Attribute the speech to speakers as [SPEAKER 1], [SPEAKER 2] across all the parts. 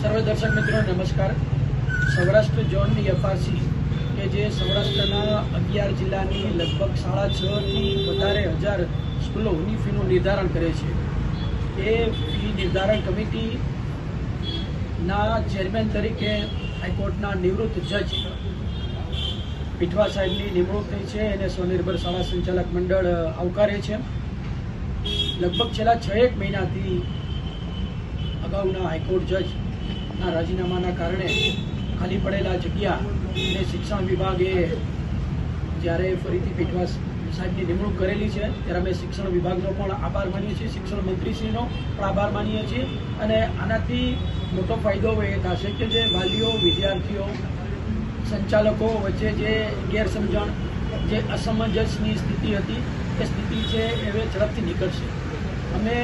[SPEAKER 1] સર્વ દર્શક મિત્રો, નમસ્કાર. સૌરાષ્ટ્ર ઝોનની એફઆરસી કે જે સૌરાષ્ટ્રના અગિયાર જિલ્લાની લગભગ સાડા છથી વધારે હજાર સ્કૂલોની ફીનું નિર્ધારણ કરે છે. એ ફી નિર્ધારણ કમિટીના ચેરમેન તરીકે હાઈકોર્ટના નિવૃત્ત જજ પીઠવા સાહેબની નિમણૂક થઈ છે અને સ્વનિર્ભર શાળા સંચાલક મંડળ આવકારે છે. લગભગ છેલ્લા છ એક મહિનાથી અગાઉના હાઈકોર્ટ જજના રાજીનામાના કારણે ખાલી પડેલા જગ્યા અને શિક્ષણ વિભાગે જ્યારે ફરીથી પીઠવા સાહેબની નિમણૂક કરેલી છે, ત્યારે અમે શિક્ષણ વિભાગનો પણ આભાર માનીએ છીએ, શિક્ષણ મંત્રીશ્રીનો પણ આભાર માનીએ છીએ અને આનાથી મોટો ફાયદો એ થશે કે જે વાલીઓ, વિદ્યાર્થીઓ, સંચાલકો વચ્ચે જે ગેરસમજણ, જે અસમંજસની સ્થિતિ હતી, એ સ્થિતિ છે એ ઝડપથી નીકળશે. અમે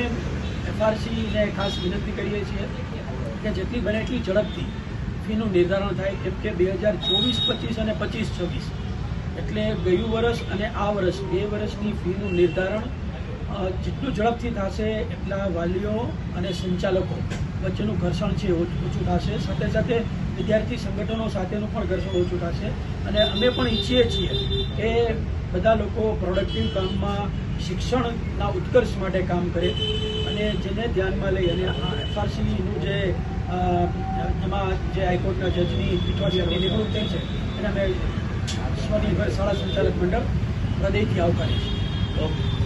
[SPEAKER 1] એફઆરસીને ખાસ વિનંતી કરીએ છીએ કે જેટલી બને એટલી ઝડપથી ફીનું નિર્ધારણ થાય કેમ કે બે હજાર ચોવીસ, પચીસ અને પચીસ, છવ્વીસ. એટલે ગયું વર્ષ અને આ વર્ષ બે વર્ષની ફીનું નિર્ધારણ જેટલું ઝડપથી થશે એટલા વાલીઓ અને સંચાલકો વચ્ચેનું ઘર્ષણ છે ઓછું થશે. સાથે સાથે વિદ્યાર્થી સંગઠનો સાથેનું પણ ઘર્ષણ ઓછું થશે. અને અમે પણ ઈચ્છીએ છીએ કે બધા લોકો પ્રોડક્ટિવ કામમાં શિક્ષણના ઉત્કર્ષ માટે કામ કરે અને જેને ધ્યાનમાં લઈ અને આ એફઆરસીનું જે એમાં જે હાઈકોર્ટના જજની પીઠવાડીની નિમણૂક થઈ છે. એને અમે સ્વનિર્ભર શાળા સંચાલક મંડળ હૃદયથી આવકારી છીએ
[SPEAKER 2] ઓકે.